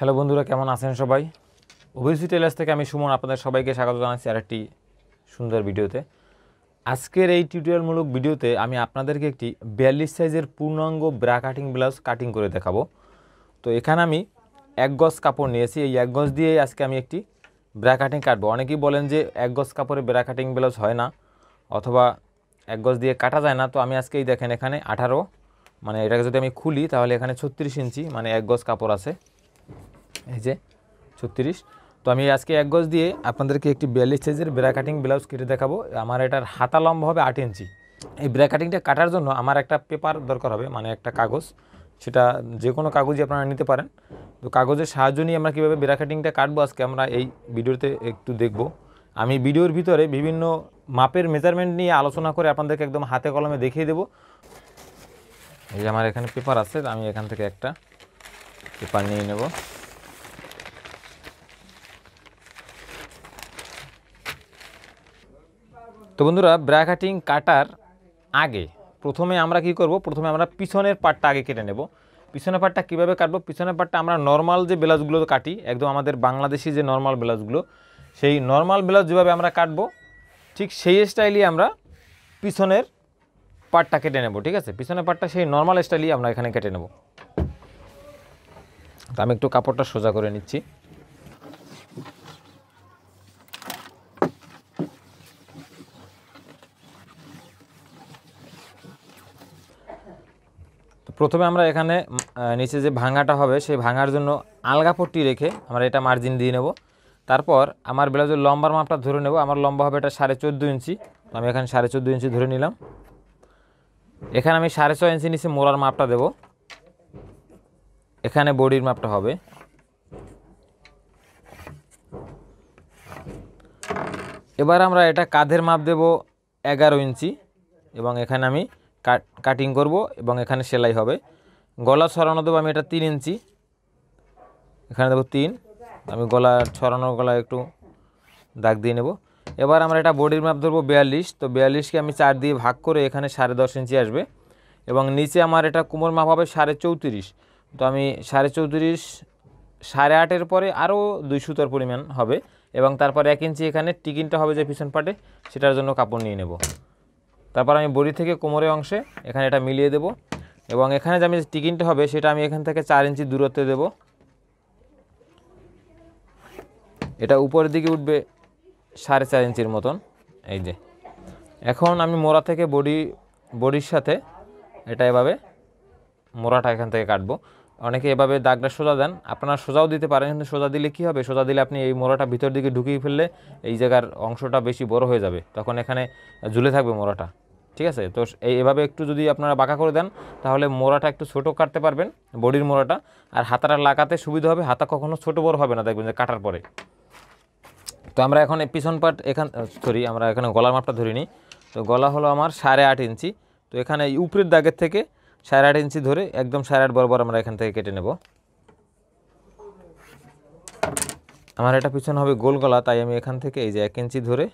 Hello বন্ধুরা, কেমন আছেন সবাই? ওবিসি টেলার্স থেকে আমি সুমন আপনাদের সবাইকে স্বাগত জানাচ্ছি আরেকটি সুন্দর ভিডিওতে। আজকের এই টিউটোরিয়ালমূলক ভিডিওতে আমি আপনাদেরকে একটি বিয়াল্লিশ সাইজের পূর্ণাঙ্গ ব্রা কাটিং ব্লাউজ কাটিং করে দেখাবো। তো এখানে আমি এক গজ কাপড় নিয়েছি। এই এক গজ দিয়েই আজকে আমি একটি ব্রা কাটিং কাটবো। অনেকেই বলেন যে এক গজ কাপড়ে ব্রা কাটিং ব্লাউজ হয় না, অথবা এক গজ দিয়ে কাটা যায় না। তো আমি আজকেই দেখেন এখানে আঠারো মানে এটাকে যদি আমি খুলি তাহলে এখানে ছত্রিশ ইঞ্চি মানে এক গজ কাপড় আছে। এই যে ছত্রিশ। তো আমি আজকে এক গজ দিয়ে আপনাদেরকে একটি বিয়াল্লিশ সাইজের ব্রা কাটিং ব্লাউজ কেটে দেখাবো। আমার এটার হাতা লম্বা হবে আট ইঞ্চি। এই ব্রা কাটিংটা কাটার জন্য আমার একটা পেপার দরকার হবে মানে একটা কাগজ। সেটা যে কোনো কাগজই আপনারা নিতে পারেন। তো কাগজের সাহায্য নিয়ে আমরা কীভাবে ব্রা কাটিংটা কাটবো আজকে আমরা এই ভিডিওতে একটু দেখব। আমি ভিডিওর ভিতরে বিভিন্ন মাপের মেজারমেন্ট নিয়ে আলোচনা করে আপনাদেরকে একদম হাতে কলমে দেখিয়ে দেবো। এই যে আমার এখানে পেপার আছে, আমি এখান থেকে একটা পেপার নিয়ে নেব। তো বন্ধুরা ব্রা কাটিং কাটার আগে প্রথমে আমরা কি করব? প্রথমে আমরা পিছনের পাটটা আগে কেটে নেব। পিছনের পাটটা কীভাবে কাটবো? পিছনের পাটটা আমরা নর্মাল যে ব্লাউজগুলো কাটি, একদম আমাদের বাংলাদেশি যে নর্মাল ব্লাউজগুলো, সেই নর্মাল ব্লাউজ যেভাবে আমরা কাটবো, ঠিক সেই স্টাইলই আমরা পিছনের পাটটা কেটে নেব, ঠিক আছে? পিছনের পাটটা সেই নর্মাল স্টাইলই আমরা এখানে কেটে নেব। তো আমি একটু কাপড়টা সোজা করে নিচ্ছি। প্রথমে আমরা এখানে নিচে যে ভাঙাটা হবে, সেই ভাঙার জন্য আলগা পট্টি রেখে আমরা এটা মার্জিন দিয়ে নেব। তারপর আমার ব্লাউজের লম্বার মাপটা ধরে নেব। আমার লম্বা হবে এটা সাড়ে চোদ্দ ইঞ্চি। তো আমি এখানে সাড়ে চোদ্দ ইঞ্চি ধরে নিলাম। এখানে আমি সাড়ে ছয় ইঞ্চি নিচে মোড়ার মাপটা দেব। এখানে বডির মাপটা হবে। এবার আমরা এটা কাঁধের মাপ দেব এগারো ইঞ্চি এবং এখানে আমি কাট করব এবং এখানে সেলাই হবে। গলা ছড়ানো দেবো আমি এটা তিন ইঞ্চি। এখানে দেবো তিন। আমি গলা ছড়ানো গলা একটু দাগ দিয়ে নেব। এবার আমরা এটা বডির মাপ ধরবো বিয়াল্লিশ। তো বিয়াল্লিশকে আমি চার দিয়ে ভাগ করে এখানে সাড়ে দশ ইঞ্চি আসবে। এবং নিচে আমার এটা কোমর মাপ হবে সাড়ে চৌত্রিশ। তো আমি সাড়ে চৌত্রিশ, সাড়ে আটের পরে আরও দুই সুতোর পরিমাণ হবে। এবং তারপরে এক ইঞ্চি এখানে টিকিনটা হবে যে পিছন পাটে, সেটার জন্য কাপড় নিয়ে নেব। তারপর আমি বডি থেকে কোমরের অংশে এখানে এটা মিলিয়ে দেব। এবং এখানে যে আমি টিকিনটা হবে সেটা আমি এখান থেকে চার ইঞ্চি দূরত্বে দেব। এটা উপরের দিকে উঠবে সাড়ে চার ইঞ্চির মতন, এই যে। এখন আমি মোড়া থেকে বডি, বডির সাথে এটা এভাবে মোড়াটা এখান থেকে কাটবো। অনেকে এভাবে দাগটা সোজা দেন। আপনারা সোজাও দিতে পারেন, কিন্তু সোজা দিলে কি হবে? সোজা দিলে আপনি এই মোড়াটা ভিতর দিকে ঢুকিয়ে ফেললে এই জায়গার অংশটা বেশি বড় হয়ে যাবে। তখন এখানে ঝুলে থাকবে মোড়াটা। ঠিক আছে? তো এই এভাবে একটু যদি আপনারা বাঁকা করে দেন, তাহলে মোড়াটা একটু ছোট কাটতে পারবেন, বডির মোড়াটা। আর হাতাটা লাগাতে সুবিধা হবে, হাতা কখনো ছোট বড় হবে না, দেখবেন যে কাটার পরে। তো আমরা এখন পিছন পাট এখান সরি আমরা এখানে গলার মাপটা ধরে নিই তো গলা হলো আমার সাড়ে আট ইঞ্চি। তো এখানে উপরের দাগের থেকে সাড়ে আট ইঞ্চি ধরে একদম সাড়ে আট বরাবর আমরা এখান থেকে কেটে নেব। আমার এটা পিছন হবে গোল গলা, তাই আমি এখান থেকে এই যে এক ইঞ্চি ধরে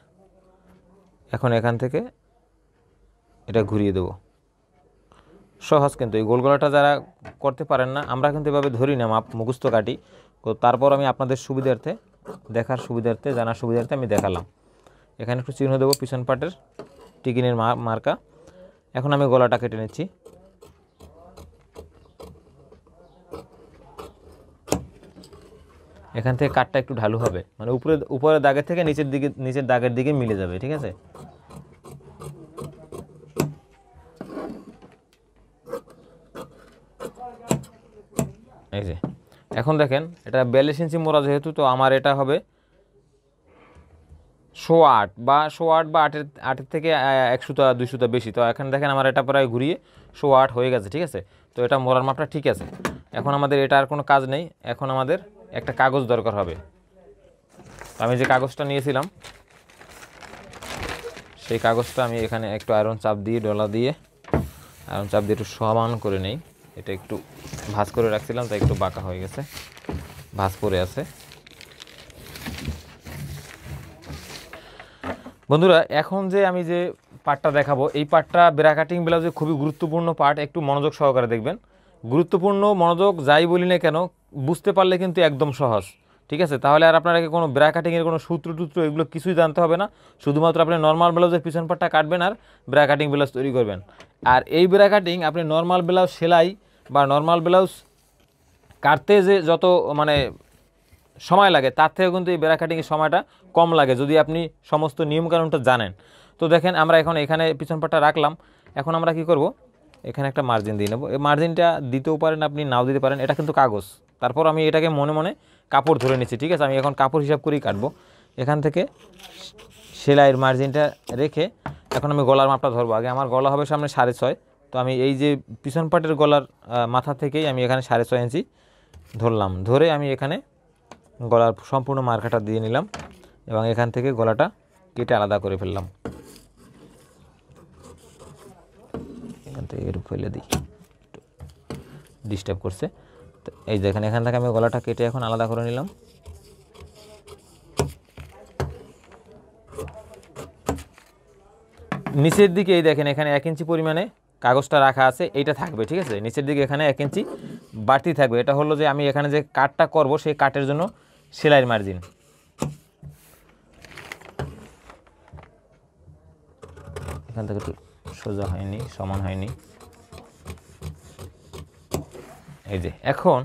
এখন এখান থেকে এটা ঘুরিয়ে দেবো। সহজ কিন্তু এই গোল গলাটা যারা করতে পারেন না, আমরা কিন্তু এভাবে ধরি না, মাপ মুখস্থ কাটি। তো তারপর আমি আপনাদের সুবিধার্থে, দেখার সুবিধার্থে, জানার সুবিধার্থে আমি দেখালাম। এখানে একটু চিহ্ন দেবো পিছন পাটের টিকিনের মার্কা। এখন আমি গলাটা কেটে নিচ্ছি। এখান থেকে কাঠটা একটু ঢালু হবে। মানে উপরে উপরের দাগের থেকে নিচের দিকে নিচের দাগের দিকে মিলে যাবে ঠিক আছে? এই যে এখন দেখেন এটা বিয়াল্লিশ ইঞ্চি মোড়া যেহেতু তো আমার এটা হবে শো আট বা শো আট বা আটের আটের থেকে আহ, এক সুতা দুই বেশি। তো এখন দেখেন আমার এটা প্রায় ঘুরিয়ে শো আট হয়ে গেছে ঠিক আছে? তো এটা মোড়ার মাপটা ঠিক আছে। এখন আমাদের এটা আর কোনো কাজ নেই। এখন আমাদের একটা কাগজ দরকার হবে। আমি যে কাগজটা নিয়েছিলাম, সেই কাগজটা আমি এখানে একটু আয়রন চাপ দিয়ে, ডলা দিয়ে আয়রন চাপ দিয়ে একটু সমান করে নেই। এটা একটু ভাঁজ করে রাখছিলাম, তাই একটু বাঁকা হয়ে গেছে, ভাঁজ পড়ে আছে। বন্ধুরা, এখন যে আমি যে পার্টটা দেখাবো, এই পার্টটা ব্রা কাটিং ব্লাউজে খুবই গুরুত্বপূর্ণ পার্ট একটু মনোযোগ সহকারে দেখবেন। গুরুত্বপূর্ণ মনোযোগ যাই বলি না কেন, বুঝতে পারলে কিন্তু একদম সহজ। ঠিক আছে? তাহলে আর আপনাকে কোনো ব্রা কাটিংয়ের কোনো সূত্র টুত্র এগুলো কিছুই জানতে হবে না। শুধুমাত্র আপনি নর্মাল ব্লাউজের পিছন পাটটা কাটবেন আর ব্রা কাটিং ব্লাউজ তৈরি করবেন। আর এই ব্রা কাটিং আপনি নর্মাল ব্লাউজ সেলাই বা নর্মাল ব্লাউজ কাটতে যে যত মানে সময় লাগে, তার থেকেও কিন্তু এই বেড়া কাটিংয়ের সময়টা কম লাগে, যদি আপনি সমস্ত নিয়মকানুনটা জানেন। তো দেখেন, আমরা এখন এখানে পিছন পাটটা রাখলাম। এখন আমরা কি করব? এখানে একটা মার্জিন দিয়ে নেব। এই মার্জিনটা দিতেও পারেন আপনি, নাও দিতে পারেন, এটা কিন্তু কাগজ। তারপর আমি এটাকে মনে মনে কাপড় ধরে নিচ্ছি, ঠিক আছে? আমি এখন কাপড় হিসাব করেই কাটবো। এখান থেকে সেলাইয়ের মার্জিনটা রেখে এখন আমি গলার মাপটা ধরবো। আগে আমার গলা হবে সামনে সাড়ে ছয়। তো আমি এই যে পিছন পাটের গলার মাথা থেকেই আমি এখানে সাড়ে ছয় ইঞ্চি ধরলাম। ধরে আমি এখানে গলার সম্পূর্ণ মার্কাটা দিয়ে নিলাম এবং এখান থেকে গলাটা কেটে আলাদা করে ফেললাম এখান থেকে এর ফেলে দিই ডিস্টার্ব করছে। তো এই দেখেন, এখান থেকে আমি গলাটা কেটে এখন আলাদা করে নিলাম। নিচের দিকে এই দেখেন, এখানে এক ইঞ্চি পরিমাণে কাগজটা রাখা আছে, এইটা থাকবে, ঠিক আছে? নিচের দিকে এখানে এক ইঞ্চি বাড়তি থাকবে। এটা হলো যে আমি এখানে যে কাটটা করব, সেই কাটের জন্য সেলাইয়ের মার্জিন এখান থেকে একটু সোজা হয়নি, সমান হয়নি। এই যে, এখন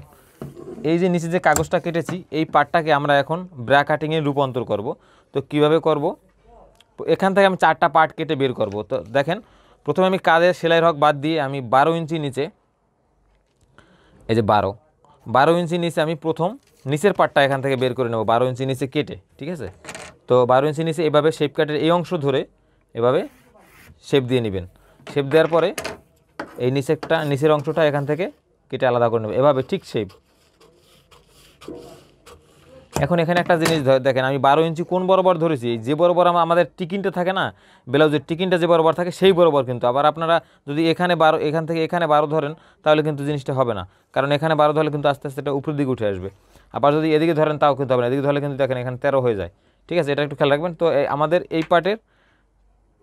এই যে নিচে যে কাগজটা কেটেছি, এই পার্টটাকে আমরা এখন ব্রা কাটিংয়ে রূপান্তর করব। তো কীভাবে করব? এখান থেকে আমি চারটা পার্ট কেটে বের করব। তো দেখেন, প্রথমে আমি কাদের সেলাইয়ের হক বাদ দিয়ে আমি বারো ইঞ্চি নিচে, এই যে বারো বারো ইঞ্চি নিচে আমি প্রথম নিচের পার্টটা এখান থেকে বের করে নেব, বারো ইঞ্চি নিচে কেটে, ঠিক আছে? তো বারো ইঞ্চি নিচে এভাবে শেপ কাটের এই অংশ ধরে এভাবে শেপ দিয়ে নেবেন। শেপ দেওয়ার পরে এই নিচেরটা নিচের অংশটা এখান থেকে কেটে আলাদা করে নেবে এভাবে ঠিক শেপ এখন এখানে একটা জিনিস দেখেন, আমি বারো ইঞ্চি কোন বরাবর ধরেছি? যে বরাবর আমা- আমাদের টিকিনটা থাকে না, ব্লাউজের টিকিনটা যে বরাবর থাকে সেই বরাবর কিন্তু। আবার আপনারা যদি এখানে বারো, এখান থেকে এখানে বারো ধরেন, তাহলে কিন্তু জিনিসটা হবে না। কারণ এখানে বারো ধরলে কিন্তু আস্তে আস্তে এটা উপরের দিকে উঠে আসবে। আবার যদি এদিকে ধরেন, তাও কিন্তু হবে না। এদিকে ধরলে কিন্তু দেখেন, এখানে তেরো হয়ে যায়। ঠিক আছে? এটা একটু খেয়াল রাখবেন। তো আমাদের এই পার্টের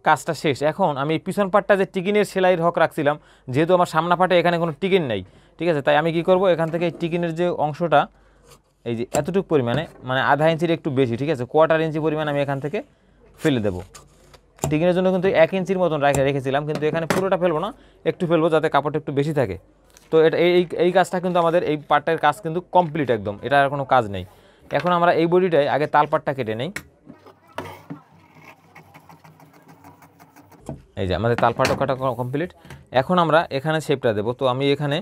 কাজটা শেষ। এখন আমি পিছন পাটটা যে টিকিনের সেলাইয়ের হক রাখছিলাম, যেহেতু আমার সামনা পাটে এখানে কোনো টিকিন নেই, ঠিক আছে? তাই আমি কি করব? এখান থেকে টিকিনের যে অংশটা, এই যে এতটুকু পরিমাণে মানে আধা ইঞ্চির একটু বেশি, ঠিক আছে? কোয়ার্টার ইঞ্চি পরিমাণ আমি এখান থেকে ফেলে দেবো। টিকিনের জন্য কিন্তু এক ইঞ্চির মতন রেখে রেখেছিলাম, কিন্তু এখানে পুরোটা ফেলব না, একটু ফেলব যাতে কাপড়টা একটু বেশি থাকে। তো এটা এই এই- কাজটা কিন্তু আমাদের এই পাটটার কাজ কিন্তু কমপ্লিট একদম এটা আর কোনো কাজ নেই। এখন আমরা এই বডিটায় আগে তাল পাটটা কেটে নেই। এই যে আমাদের তালপাটো কমপ্লিট এখন আমরা এখানে শেপটা দেবো। তো আমি এখানে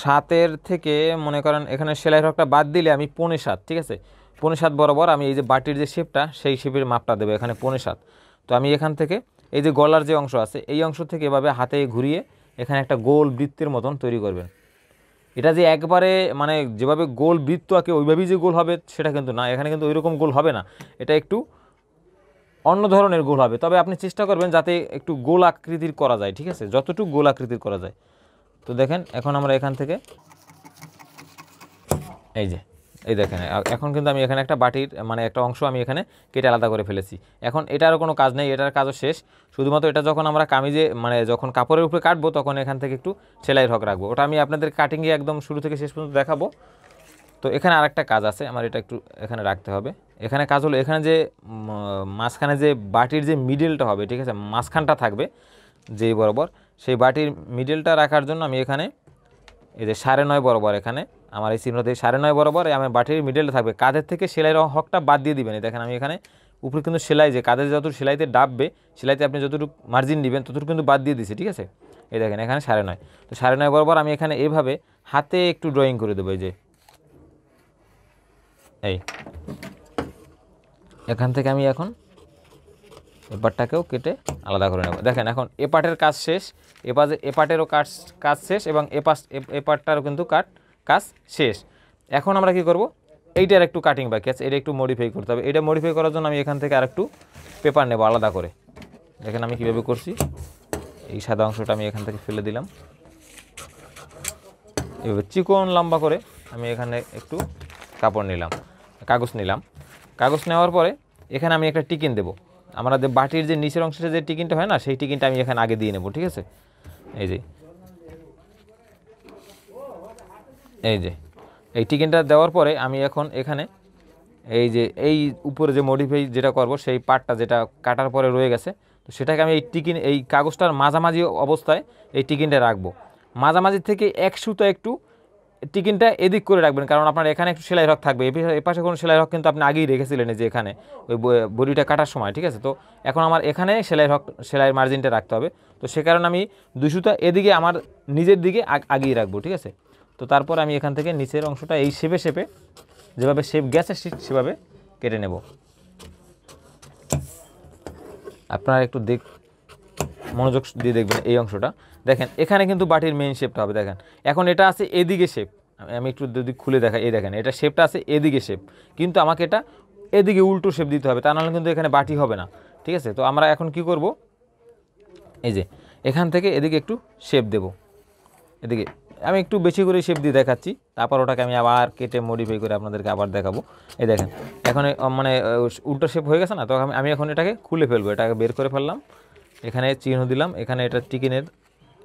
সাতের থেকে, মনে করেন এখানে সেলাই রকটা বাদ দিলে আমি পৌনে সাত, ঠিক আছে? পৌনে সাত বরাবর আমি এই যে বাটির যে শেপটা সেই শেপের মাপটা দেবো এখানে পৌনে সাত। তো আমি এখান থেকে এই যে গলার যে অংশ আছে, এই অংশ থেকে এভাবে হাতে ঘুরিয়ে এখানে একটা গোল বৃত্তের মতন তৈরি করবেন। এটা যে একবারে মানে যেভাবে গোল বৃত্ত আঁকে, ওইভাবেই যে গোল হবে, সেটা কিন্তু না। এখানে কিন্তু ওইরকম গোল হবে না। এটা একটু অন্য ধরনের গোল হবে। তবে আপনি চেষ্টা করবেন যাতে একটু গোল আকৃতির করা যায়, ঠিক আছে? যতটুকু গোল আকৃতির করা যায়। তো দেখেন, এখন আমরা এখান থেকে এই যে, এই দেখেন এখন কিন্তু আমি এখানে একটা বাটির মানে একটা অংশ আমি এখানে কেটে আলাদা করে ফেলেছি। এখন এটারও কোনো কাজ নেই, এটার কাজও শেষ। শুধুমাত্র এটা যখন আমরা কামিজে মানে যখন কাপড়ের উপরে কাটবো, তখন এখান থেকে একটু সেলাইয়ের হক রাখব। ওটা আমি আপনাদের কাটিংয়ে একদম শুরু থেকে শেষ পর্যন্ত দেখাবো। তো এখানে আরেকটা কাজ আছে, আমার এটা একটু এখানে রাখতে হবে। এখানে কাজ হলো, এখানে যে মাঝখানে যে বাটির যে মিডলটা হবে, ঠিক আছে? মাঝখানটা থাকবে, যেই বরাবর, সেই বাটির মিডলটা রাখার জন্য আমি এখানে এই যে সাড়ে নয় বরাবর এখানে, আমার এই চিহ্ন দিয়ে সাড়ে নয় বরাবর আমার বাটির মিডলটা থাকবে। কাঁধের থেকে সেলাইয়ের হকটা বাদ দিয়ে দিবেন। দেখেন, আমি এখানে উপরে কিন্তু সেলাই, যে কাঁধের যতটুকু সেলাইতে ডাববে, সেলাইতে আপনি যতটুকু মার্জিন দিবেন, ততটুকু কিন্তু বাদ দিয়ে দিছি, ঠিক আছে? এই দেখেন, এখানে সাড়ে নয়। তো সাড়ে নয় বরাবর আমি এখানে এভাবে হাতে একটু ড্রয়িং করে দেবো, এই যে এই। এখান থেকে আমি এখন এপারটাকেও কেটে আলাদা করে নেব। দেখেন এখন এ পার্টের কাজ শেষ এপাশে এ পার্টেরও কাজ কাজ শেষ এবং এ পাশ, এ- এ কিন্তু কাট, কাজ শেষ। এখন আমরা কি করব? এইটার একটু কাটিং বাকি আছে, এটা একটু মডিফাই করতে হবে। এটা মডিফাই করার জন্য আমি এখান থেকে আরেকটু পেপার নেব আলাদা করে। দেখেন আমি কীভাবে করছি। এই সাদা অংশটা আমি এখান থেকে ফেলে দিলাম। এভাবে চিকন লম্বা করে আমি এখানে একটু কাপড় নিলাম, কাগজ নিলাম। কাগজ নেওয়ার পরে এখানে আমি একটা টিকিন দেবো। আমরা যে বাটির যে নিচের অংশটা যে টিকিনটা হয় না, সেই টিকিনটা আমি এখানে আগে দিয়ে নেব, ঠিক আছে? এই যে। এই যে। এই টিকিনটা দেওয়ার পরে আমি এখন এখানে এই যে, এই উপরে যে মডিফাই যেটা করব, সেই পার্টটা যেটা কাটার পরে রয়ে গেছে, তো সেটাকে আমি এই টিকিন, এই কাগজটার মাঝামাঝি অবস্থায় এই টিকিনটা রাখব। মাঝামাঝি থেকে এক সুতো একটু টিকিনটা এদিক করে রাখবেন, কারণ আপনার এখানে একটু সেলাই রক থাকবে। এ- এপাশে কোনো সেলাই রক কিন্তু আপনি আগেই রেখেছিলেন যে এখানে, ওই বড়িটা কাটার সময়, ঠিক আছে? তো এখন আমার এখানে সেলাই রক সেলাইয়ের মার্জিনটা রাখতে হবে। তো সে কারণে আমি সুতা এদিকে আমার নিজের দিকে আগিয়ে রাখব, ঠিক আছে? তো তারপর আমি এখান থেকে নিচের অংশটা এই শেপে শেপে, যেভাবে শেপ গেছে সেভাবে কেটে নেব। আপনারা একটু দেখ মনোযোগ দিয়ে দেখবেন এই অংশটা। দেখেন, এখানে কিন্তু বাটির মেইন শেপটা হবে, দেখেন। এখন এটা আছে এদিকে শেপ আমি একটু যদি খুলে দেখাই এই দেখেন, এটা শেপটা আছে এদিকে শেপ কিন্তু আমাকে এটা এদিকে উল্টো শেপ দিতে হবে, তা নাহলে কিন্তু এখানে বাটি হবে না। ঠিক আছে? তো আমরা এখন কি করব? এই যে, এখান থেকে এদিকে একটু শেপ দেব। এদিকে, আমি একটু বেশি করে শেপ দিয়ে দেখাচ্ছি, তারপর ওটাকে আমি আবার কেটে মডিফাই করে আপনাদেরকে আবার দেখাবো। এই দেখেন, এখন মানে উল্টো শেপ হয়ে গেছে না, তো আমি এখন এটাকে খুলে ফেলব, এটাকে বের করে ফেললাম। এখানে চিহ্ন দিলাম। এখানে এটা টিকিনের,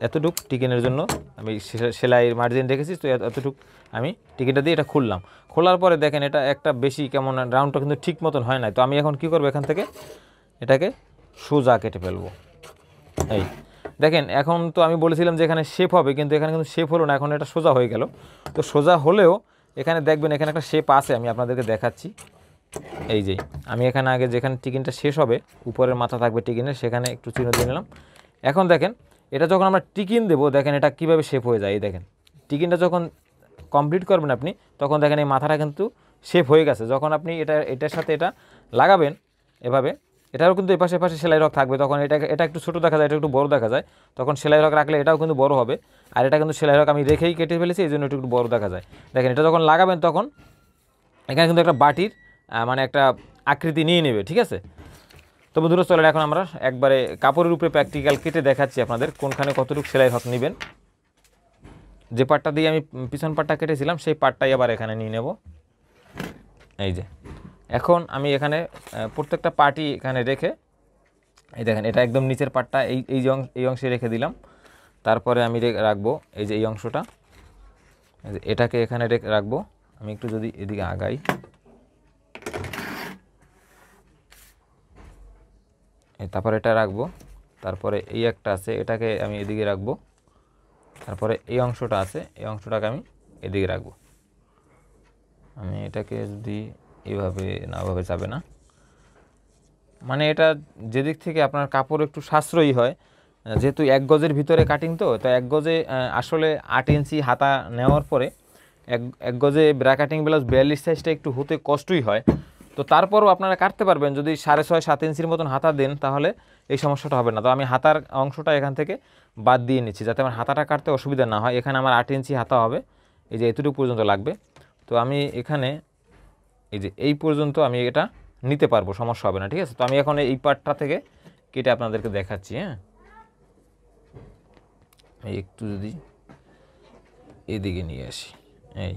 এতটুক টিকিনের জন্য আমি সেলাইয়ের মার্জিন রেখেছি, তো এতটুক আমি টিকিনটা দিয়ে এটা খুললাম। খোলার পরে দেখেন এটা একটা বেশি কেমন রাউন্ডটা কিন্তু ঠিক মতন হয় না তো আমি এখন কি করব এখান থেকে? এটাকে সোজা কেটে ফেলব। এই দেখেন, এখন তো আমি বলেছিলাম যে এখানে শেপ হবে, কিন্তু এখানে কিন্তু শেপ হলো না, এখন এটা সোজা হয়ে গেল। তো সোজা হলেও এখানে দেখবেন এখানে একটা শেপ আছে, আমি আপনাদেরকে দেখাচ্ছি। এই যে, আমি এখানে আগে যেখানে টিকিনটা শেষ হবে, উপরের মাথা থাকবে টিকিনের, সেখানে একটু চিহ্ন দিয়ে নিলাম। এখন দেখেন, এটা যখন আমরা টিকিন দেবো, দেখেন এটা কীভাবে শেপ হয়ে যায়, এই দেখেন। টিকিনটা যখন কমপ্লিট করবেন আপনি, তখন দেখেন এই মাথাটা কিন্তু শেপ হয়ে গেছে। যখন আপনি এটা, এটার সাথে এটা লাগাবেন এভাবে এটাও কিন্তু এপাশে এপাশে সেলাই রক থাকবে, তখন এটা এটা একটু ছোটো দেখা যায়, এটা একটু বড় দেখা যায়। তখন সেলাই রক রাখলে এটাও কিন্তু বড় হবে। আর এটা কিন্তু সেলাই রক আমি রেখেই কেটে ফেলেছি, এই জন্য একটু বড় দেখা যায়। দেখেন, এটা যখন লাগাবেন তখন, এখানে কিন্তু একটা বাটির মানে একটা আকৃতি নিয়ে নেবে, ঠিক আছে? তো বন্ধুরা, চলেন এখন আমরা একবারে কাপড়ের উপরে প্র্যাকটিক্যাল কেটে দেখাচ্ছি আপনাদের, কোনখানে কতটুকু সেলাই হক নেবেন। যে পাটটা দিয়ে আমি পিছন পাটটা কেটেছিলাম, সেই পাটটাই আবার এখানে নিয়ে নেব। এই যে, এখন আমি এখানে প্রত্যেকটা পার্টি এখানে রেখে, এই দেখেন, এটা একদম নিচের পাটটা এই এই যে অং- এই অংশে রেখে দিলাম। তারপরে আমি রাখব এই যে এই অংশটা। এটাকে এখানে রেখে রাখব। আমি একটু যদি এদিকে আগাই। তারপরে এটা রাখব। তারপরে এই একটা আছে, এটাকে আমি এদিকে রাখব। তারপরে এই অংশটা আছে, এই অংশটাকে আমি এদিকে রাখব। আমি এটাকে যদি এভাবে না ওভাবে যাবে না। মানে এটা যেদিক থেকে আপনার কাপড় একটু সাশ্রয়ী হয়, যেহেতু এক গজের ভিতরে কাটিং তো তো এক গজে আসলে আট ইঞ্চি হাতা নেওয়ার পরে এক এক গজে ব্রা কাটিং ব্লাউজ বিয়াল্লিশ সাইজটা একটু হতে কষ্টই হয়। তো তারপরও আপনারা কাটতে পারবেন। যদি সাড়ে ছয়, সাত ইঞ্চির মতন হাতা দেন, তাহলে এই সমস্যাটা হবে না। তো আমি হাতার অংশটা এখান থেকে বাদ দিয়ে নিচ্ছি, যাতে আমার হাতাটা কাটতে অসুবিধা না হয়। এখানে আমার আট ইঞ্চি হাতা হবে। এই যে এতটুকু পর্যন্ত লাগবে। তো আমি এখানে এই যে এই পর্যন্ত আমি এটা নিতে পারব, সমস্যা হবে না, ঠিক আছে? তো আমি এখন এই পার্টটা থেকে কেটে আপনাদেরকে দেখাচ্ছি হ্যাঁ? একটু যদি এদিকে নিয়ে আসি, এই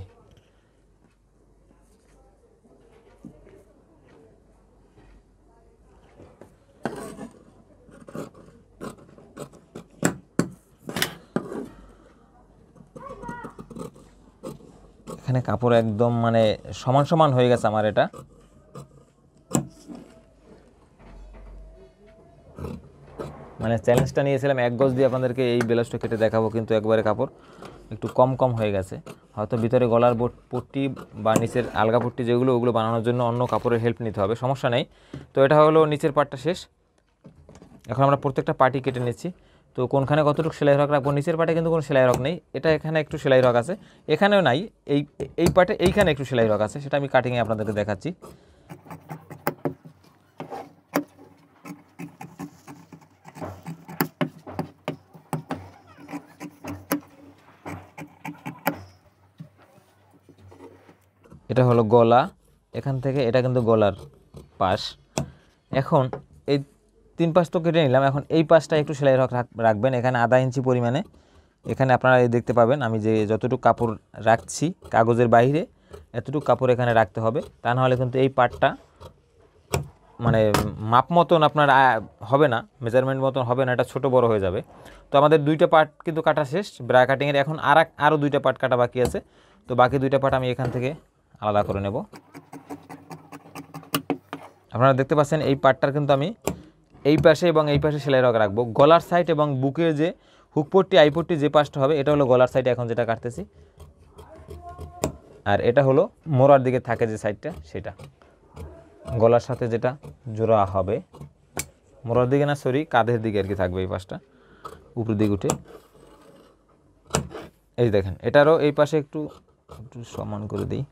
এখানে কাপড় একদম মানে সমান সমান হয়ে গেছে আমার এটা। মানে চ্যালেঞ্জটা নিয়েছিলাম, এক গজ দিয়ে আপনাদেরকে এই ব্লাউজটা কেটে দেখাবো, কিন্তু একবারে কাপড় একটু কম কম হয়ে গেছে। হয়তো ভিতরে গলার পট্টি বা নিচের আলগা পট্টি যেগুলো, ওগুলো বানানোর জন্য অন্য কাপড়ের হেল্প নিতে হবে, সমস্যা নেই। তো এটা হলো নিচের পার্টটা শেষ। এখন আমরা প্রত্যেকটা পার্টি কেটে নিচ্ছি। তো কোনখানে কতটুকু সেলাই রক রাখব? নিচের পাটে কিন্তু কোনো সেলাই রক নেই। এটা এখানে একটু সেলাই রক আছে। এখানেও নাই। এই এই পাটে এইখানে একটু সেলাই রক আছে। সেটা আমি কাটিংয়ে আপনাদেরকে দেখাচ্ছি। এটা হলো গলা। এখান থেকে এটা কিন্তু গলার পাশ। এখন তিন পাশ তো কেটে নিলাম। এখন এই পাশটা একটু সেলাই রাখ- রাখবেন। এখানে আধা ইঞ্চি পরিমাণে। এখানে আপনারা দেখতে পাবেন, আমি যে যতটুকু কাপড় রাখছি কাগজের বাইরে এতটুকু কাপড় এখানে রাখতে হবে। তা নাহলে কিন্তু এই পাটটা মানে মাপ মতন আপনার হবে না মেজারমেন্ট মতন হবে না, এটা ছোট বড় হয়ে যাবে। তো আমাদের দুইটা পার্ট কিন্তু কাটা শেষ। ব্রা কাটিংয়ের এখন আর আরও দুইটা পার্ট কাটা বাকি আছে। তো বাকি দুইটা পার্ট আমি এখান থেকে আলাদা করে নেব। আপনারা দেখতে পাচ্ছেন এই পার্টটার কিন্তু আমি এই পাশে এবং এই পাশে সেলাই রক রাখব। গলার সাইড এবং বুকের যে হুকপট্টি আইপট্টি যে পাশটা হবে, এটা হলো গলার সাইডে এখন যেটা কাটতেছি। আর এটা হলো মোড়ার দিকে থাকে যে সাইডটা সেটা। গলার সাথে যেটা জোড়া হবে। মোড়ার দিকে না সরি কাঁধের দিকে আর কি থাকবে এই পাশটা। উপরের দিকে উঠে। এই দেখেন, এটারও এই পাশে একটু একটু সমান করে দিই।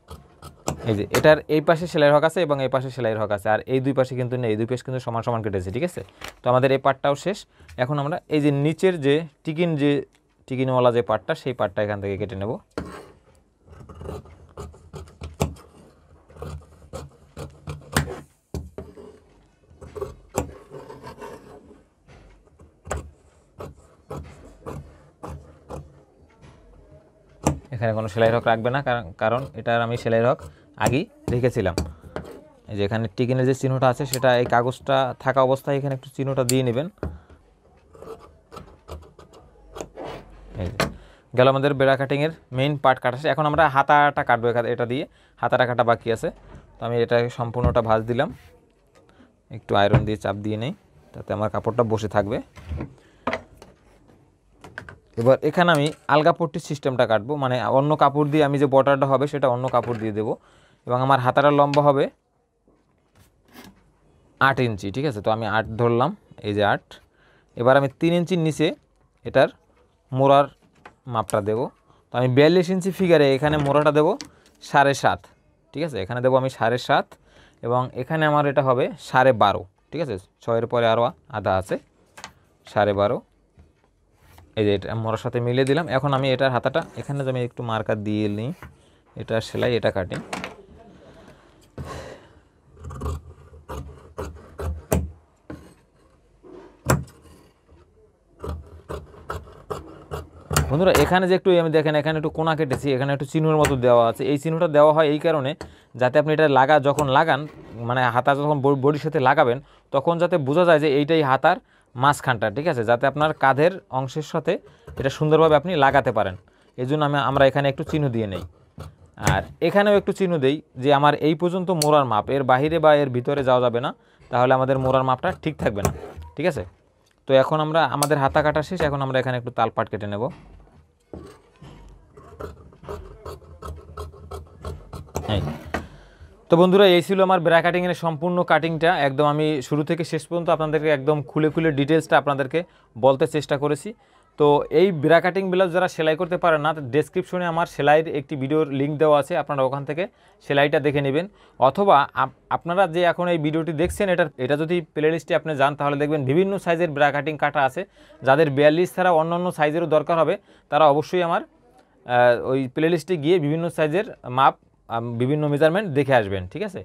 এই যে, এটার এই পাশে সেলাইয়ের হক আছে এবং এই পাশে সেলাইয়ের হক আছে। আর এই দুই পাশে কিন্তু নেই, এই দুই পাশ কিন্তু সমান সমান কেটেছে, ঠিক আছে? তো আমাদের এই পার্টটাও শেষ। এখন আমরা এই যে নিচের যে টিকিন যে টিকিনওয়ালা যে পার্টটা সেই পার্টটা এখান থেকে কেটে নেব। এখানে কোনো সেলাইয়ের হক রাখবে না, কারণ কারণ এটার আমি সেলাইয়ের হক আগেই রেখেছিলাম। এই যে এখানে টিকিনের যে চিহ্নটা আছে, সেটা এই কাগজটা থাকা অবস্থায় এখানে একটু চিহ্নটা দিয়ে নেবেন। গেল আমাদের বেড়া কাটিংয়ের মেইন পার্ট কাটা। এখন আমরা হাতাটা কাটবো এটা দিয়ে। হাতাটা কাটা বাকি আছে। তো আমি এটা সম্পূর্ণটা ভাজ দিলাম। একটু আয়রন দিয়ে চাপ দিয়ে নেই, তাতে আমার কাপড়টা বসে থাকবে। এবার এখানে আমি আলগা পট্টির সিস্টেমটা কাটবো। মানে অন্য কাপড় দিয়ে আমি যে বর্ডারটা হবে, সেটা অন্য কাপড় দিয়ে দেবো। এবং আমার হাতাটা লম্বা হবে আট ইঞ্চি, ঠিক আছে? তো আমি আট ধরলাম, এই যে আট। এবার আমি তিন ইঞ্চির নিচে এটার মোড়ার মাপটা দেব। তো আমি বিয়াল্লিশ ইঞ্চি ফিগারে এখানে মোড়াটা দেব সাড়ে সাত, ঠিক আছে? এখানে দেবো আমি সাড়ে সাত এবং এখানে আমার এটা হবে সাড়ে বারো, ঠিক আছে? ছয়ের পরে আরও আধা আছে, সাড়ে বারো। এই যে এটা মোড়ার সাথে মিলিয়ে দিলাম। এখন আমি এটার হাতাটা, এখানে আমি একটু মার্কার দিয়ে নিই, এটা সেলাই, এটা কাটিং বন্ধুরা, এখানে যে একটু আমি দেখেন, এখানে একটু কোনা কেটেছি, এখানে একটু চিহ্নের মতো দেওয়া আছে। এই চিহ্নটা দেওয়া হয় এই কারণে যাতে আপনি এটা লাগা, যখন লাগান মানে হাতা যখন বড- বডির সাথে লাগাবেন, তখন যাতে বোঝা যায় যে এইটাই হাতার মাঝখানটা, ঠিক আছে? যাতে আপনার কাঁধের অংশের সাথে এটা সুন্দরভাবে আপনি লাগাতে পারেন। এই জন্য আমি আমরা এখানে একটু চিহ্ন দিয়ে নেই। আর এখানেও একটু চিহ্ন দেই যে আমার এই পর্যন্ত মোড়ার মাপ, এর বাহিরে বা এর ভিতরে যাওয়া যাবে না, তাহলে আমাদের মোড়ার মাপটা ঠিক থাকবে না, ঠিক আছে? তো এখন আমরা আমাদের হাতা কাটা শেষ, এখন আমরা এখানে একটু তালপাট কেটে নেব। তো বন্ধুরা, এই ছিল আমার ব্রা কাটিংয়ের সম্পূর্ণ কাটিংটা একদম আমি শুরু থেকে শেষ পর্যন্ত আপনাদেরকে একদম খুলে খুলে ডিটেলসটা আপনাদেরকে বলতে চেষ্টা করেছি। তো এই ব্রা কাটিং ব্লাউজ যারা সেলাই করতে পারেন না ডেসক্রিপশনে আমার সেলাইয়ের একটি ভিডিওর লিঙ্ক দেওয়া আছে, আপনারা ওখান থেকে সেলাইটা দেখে নেবেন। অথবা আপ- আপনারা যে এখন এই ভিডিওটি দেখছেন, এটার, এটা যদি প্লে লিস্টে আপনি যান, তাহলে দেখবেন বিভিন্ন সাইজের ব্রা কাটিং কাটা আছে। যাদের বিয়াল্লিশ ছাড়া অন্য অন্য সাইজেরও দরকার হবে, তারা অবশ্যই আমার ওই প্লে লিস্টে গিয়ে বিভিন্ন সাইজের মাপ বিভিন্ন মেজারমেন্ট দেখে আসবেন, ঠিক আছে?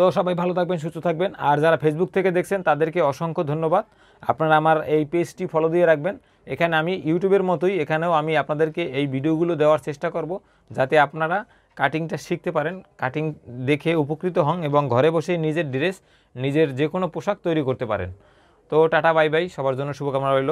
তো সবাই ভালো থাকবেন, সুস্থ থাকবেন। আর যারা ফেসবুক থেকে দেখছেন, তাদেরকে অসংখ্য ধন্যবাদ। আপনারা আমার এই পেজটি ফলো দিয়ে রাখবেন। এখানে আমি ইউটিউবের মতোই, এখানেও আমি আপনাদেরকে এই ভিডিওগুলো দেওয়ার চেষ্টা করব, যাতে আপনারা কাটিংটা শিখতে পারেন। কাটিং দেখে উপকৃত হন এবং ঘরে বসেই নিজের ড্রেস নিজের যে কোনো পোশাক তৈরি করতে পারেন। তো টাটা বাই বাই সবার জন্য শুভকামনা রইল।